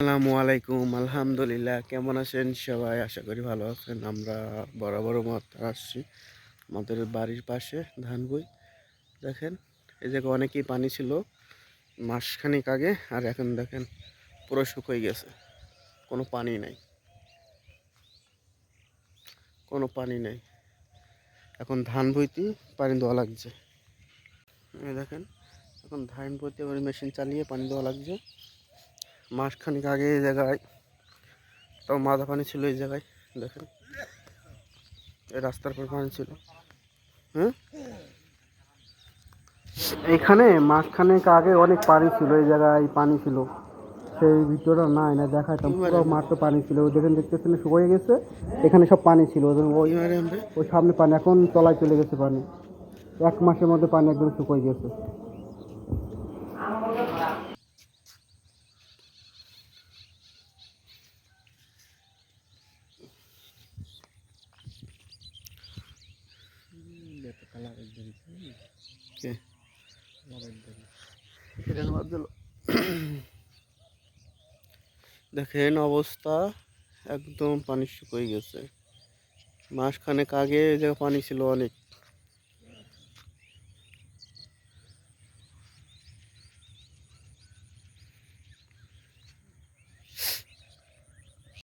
আসসালামু আলাইকুম, আলহামদুলিল্লাহ। কেমন আছেন সবাই? আশা করি ভালো আছেন। আমরা বরাবর মত আসছি আমাদের বাড়ির পাশে ধানবই দেখেন, এই জায়গায় অনেকই পানি ছিল মাসখানেক আগে, আর এখন দেখেন পুরো শুকিয়ে গেছে। কোনো পানি নাই। কোনো পানি নেই। এখন ধান বইতে পানি দেওয়া লাগছে। দেখেন, এখন ধান বইতে মেশিন চালিয়ে পানি দেওয়া লাগছে। মাসখানিক আগে এই জায়গায় তাও মাথা পানি ছিল এই জায়গায় দেখেন। এই রাস্তার পর পানি ছিল। হ্যাঁ এইখানে মাসখানেক আগে অনেক পানি ছিল এই জায়গায় পানি ছিল। সেই ভিতরে নাই না দেখাতাম পুরো মাঠে পানি ছিল। ওই দেখেন দেখতেছেন শুকিয়ে গেছে। এখানে সব পানি ছিল। ওই ওই ওই সামনে পানি এখন তলায় চলে গেছে পানি। এক মাসের মধ্যে পানি একদম শুকিয়ে গেছে। দেখেন অবস্থা একদম পানি শুকিয়ে গেছে। মাসখানেক আগে এই জায়গায় পানি ছিল অনেক।